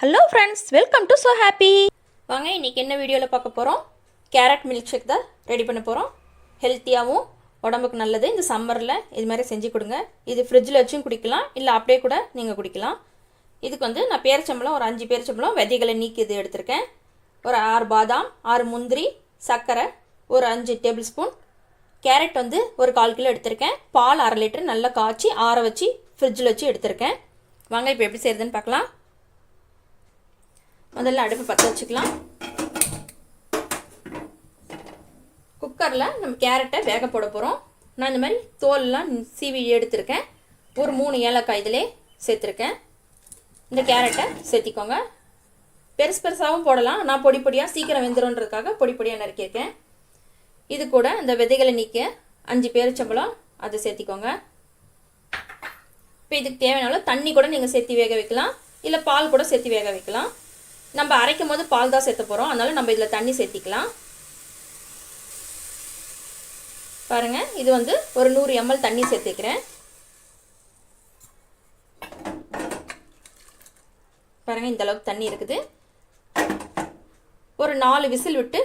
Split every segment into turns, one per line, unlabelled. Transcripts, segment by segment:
Hello friends welcome to so happy வாங்க இன்றைக்கி என்ன வீடியோவில் பார்க்க போகிறோம் கேரட் மில்க் ஷேக் தான் ரெடி பண்ண போகிறோம் ஹெல்த்தியாகவும் உடம்புக்கு நல்லது. இந்த சம்மரில் இது மாதிரி செஞ்சு கொடுங்க. இது ஃப்ரிட்ஜில் வச்சும் குடிக்கலாம். இல்லை அப்படியே கூட நீங்கள் குடிக்கலாம். இதுக்கு வந்து நான் பேரிச்சம்பளம் ஒரு அஞ்சு பேரிச்சம்பளம் விதைகளை நீக்கி இது எடுத்திருக்கேன். ஒரு ஆறு பாதாம் ஆறு முந்திரி சர்க்கரை ஒரு அஞ்சு டேபிள் ஸ்பூன் கேரட் வந்து ஒரு கால் கிலோ எடுத்திருக்கேன். பால் அரை லிட்டர் நல்லா காய்ச்சி ஆற வச்சு ஃப்ரிட்ஜில் வச்சு எடுத்திருக்கேன். வாங்க இப்போ எப்படி செய்கிறதுன்னு பார்க்கலாம். முதல்ல அடுப்பு பற்ற வச்சுக்கலாம். குக்கரில் நம்ம கேரட்டை வேக போட போகிறோம் நான் இந்த மாதிரி தோல்லாம் சீவி எடுத்திருக்கேன். ஒரு மூணு ஏலக்காய் இதிலே சேர்த்துருக்கேன். இந்த கேரட்டை சேர்த்திக்கோங்க. பெருசு பெருசாகவும் போடலாம். நான் பொடி பொடியாக சீக்கிரம் வெந்துடும்ன்றதுக்காக பொடி பொடியாக நறுக்கியிருக்கேன். இது கூட இந்த விதைகளை நீக்க அஞ்சு பேரிச்சம்பளம் அதை சேர்த்திக்கோங்க. இப்போ இதுக்கு தேவையான தண்ணி கூட நீங்கள் சேர்த்து வேக வைக்கலாம். இல்லை பால் கூட சேர்த்து வேக வைக்கலாம். நம்ம அரைக்கும் போது பால் தான் சேர்த்த போகிறோம் அதனால் நம்ம இதில் தண்ணி சேர்த்திக்கலாம். பாருங்கள் இது வந்து ஒரு நூறு எம்எல் தண்ணி சேர்த்துக்கிறேன் பாருங்கள் இந்த அளவுக்கு தண்ணி இருக்குது. ஒரு நாலு விசில் விட்டு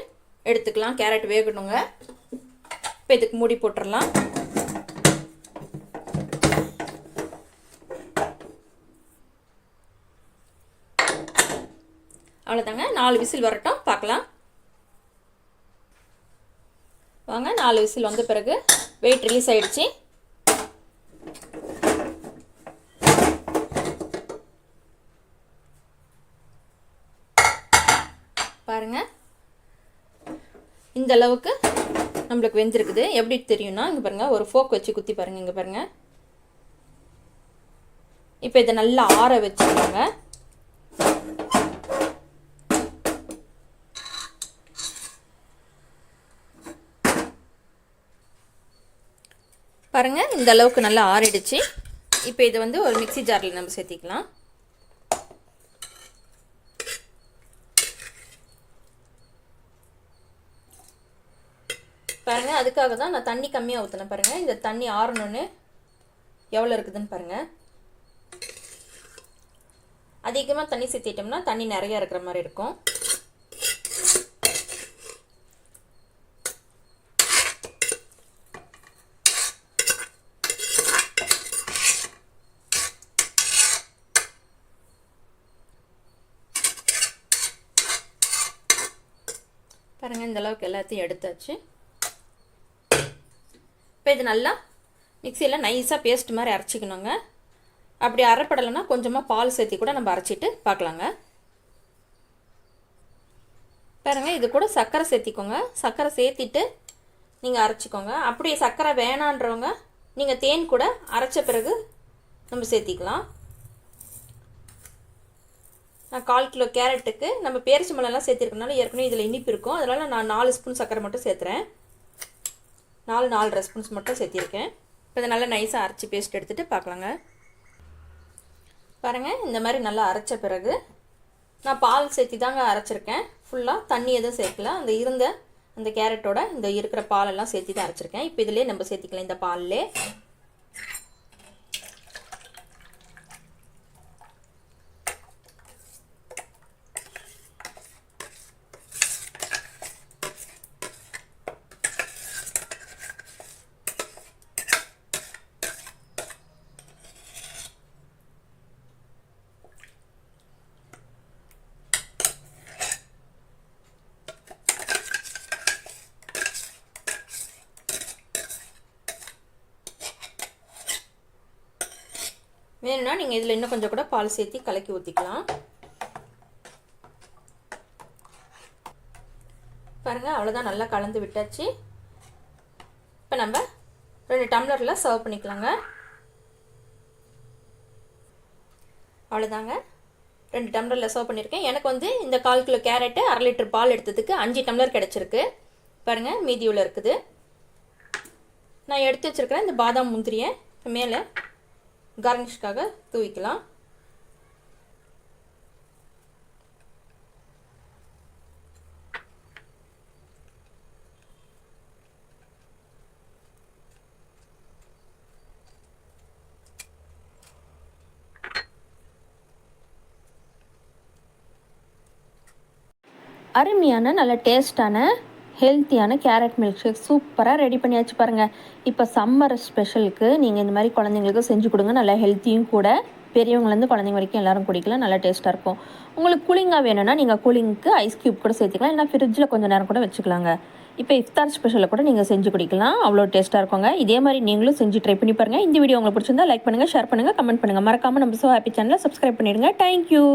எடுத்துக்கலாம். கேரட் வேகணுங்க. இப்போ இதுக்கு மூடி போட்டுடலாம் அவ்வளோதாங்க நாலு விசில் வரட்டும். பார்க்கலாம். வாங்க நாலு விசில் வந்த பிறகு வெயிட் ரிலீஸ் ஆயிடுச்சு. பாருங்கள் இந்த அளவுக்கு நம்மளுக்கு வெந்திருக்குது. எப்படி தெரியும்னா இங்கே பாருங்கள் ஒரு ஃபோக் வச்சு குத்தி பாருங்கள் இங்கே பாருங்கள் இப்போ இதை நல்லா ஆற வச்சுக்கோங்க. பாருங்கள் இந்த அளவுக்கு நல்லா ஆறிடுச்சு. இப்போ இதை வந்து ஒரு மிக்சி ஜாரில் நம்ம சேர்த்திக்கலாம். பாருங்கள் அதுக்காக தான் நான் தண்ணி கம்மியாக ஊற்றினேன் பாருங்கள் இந்த தண்ணி ஆறணுன்னு எவ்வளோ இருக்குதுன்னு பாருங்கள் அதிகமாக தண்ணி சேர்த்திட்டோம்னா தண்ணி நிறையா இருக்கிற மாதிரி இருக்கும். பாருங்கள் இந்த அளவுக்கு எல்லாத்தையும் எடுத்தாச்சு. இப்போ இது நல்லா மிக்சியில் நைஸாக பேஸ்ட் மாதிரி அரைச்சிக்கணுங்க. அப்படி அரைப்படலைன்னா கொஞ்சமாக பால் சேர்த்தி கூட நம்ம அரைச்சிட்டு பார்க்கலாங்க. பாருங்கள் இது கூட சர்க்கரை சேர்த்திக்கோங்க. சர்க்கரை சேர்த்திட்டு நீங்கள் அரைச்சிக்கோங்க. அப்படி சர்க்கரை வேணான்றவங்க நீங்கள் தேன் கூட அரைச்ச பிறகு நம்ம சேர்த்திக்கலாம். நான் கால் கிலோ கேரட்டுக்கு நம்ம பேரிச்சி மலைலாம் சேர்த்துருக்கனால ஏற்கனவே இதில் இனிப்பு இருக்கும். அதனால் நான் நாலு ஸ்பூன் சர்க்கரை மட்டும் சேர்த்துறேன். நாலு நாலு ஸ்பூன்ஸ் மட்டும் சேர்த்திருக்கேன். இப்போ இதை நல்லா நைஸாக அரைச்சி பேஸ்ட் எடுத்துகிட்டு பார்க்கலாங்க. பாருங்கள் இந்த மாதிரி நல்லா அரைச்ச பிறகு நான் பால் சேர்த்தி தாங்க அரைச்சிருக்கேன். ஃபுல்லாக தண்ணி எதுவும் சேர்க்கல. அந்த இருந்த அந்த கேரட்டோட இந்த இருக்கிற பாலெல்லாம் சேர்த்தி தான் அரைச்சிருக்கேன். இப்போ இதிலே நம்ம சேர்த்திக்கலாம் இந்த பால்லே. வேணும்னா நீங்கள் இதில் இன்னும் கொஞ்சம் கூட பால் சேர்த்து கலக்கி ஊற்றிக்கலாம் பாருங்கள் அவ்வளோதான் நல்லா கலந்து விட்டாச்சு. இப்போ நம்ம ரெண்டு டம்ளரில் சர்வ் பண்ணிக்கலாங்க. அவ்வளோதாங்க ரெண்டு டம்ளரில் சர்வ் பண்ணியிருக்கேன் எனக்கு வந்து இந்த கால் கிலோ கேரட்டு அரை லிட்டர் பால் எடுத்ததுக்கு அஞ்சு டம்ளர் கிடச்சிருக்கு. பாருங்கள் மீதியுள்ள இருக்குது. நான் எடுத்து வச்சுருக்கிறேன் இந்த பாதாம் முந்திரியை மேலே கார்னிஷ்காக தூவிக்கலாம். அருமையான நல்ல டேஸ்டான ஹெல்த்தியான கேரட் மில்க் ஷேக் சூப்பராக ரெடி பண்ணியாச்சு பாருங்கள் இப்போ சம்மர் ஸ்பெஷலுக்கு நீங்கள் இந்த மாதிரி குழந்தைங்களுக்கு செஞ்சு கொடுங்க. நல்லா ஹெல்த்தியும் கூட பெரியவங்கலேருந்து குழந்தைங்க வரைக்கும் எல்லாரும் குடிக்கலாம். நல்லா டேஸ்ட்டாக இருக்கும். உங்களுக்கு கூலிங்காக வேணும்னா நீங்கள் கூலிங்க்கு ஐஸ் க்யூப் கூட சேர்த்துக்கலாம். இல்லைனா ஃப்ரிட்ஜில் கொஞ்சம் நேரம் கூட வச்சுக்கலாங்க. இப்போ இஃப்தார் ஸ்பெஷலில் கூட நீங்கள் செஞ்சு குடிக்கலாம். அவ்வளோ டேஸ்ட்டாக இருக்குங்க. இதே மாதிரி நீங்களும் செஞ்சு ட்ரை பண்ணி பாருங்கள் இந்த வீடியோ உங்களுக்கு பிடிச்சிருந்தா லைக் பண்ணுங்கள் ஷேர் பண்ணுங்கள் கமெண்ட் பண்ணுங்கள் மறக்காமல் நம்ம ஸோ ஹாப்பி சேனலை சப்ஸ்கிரைப் பண்ணிடுங்க. Thank you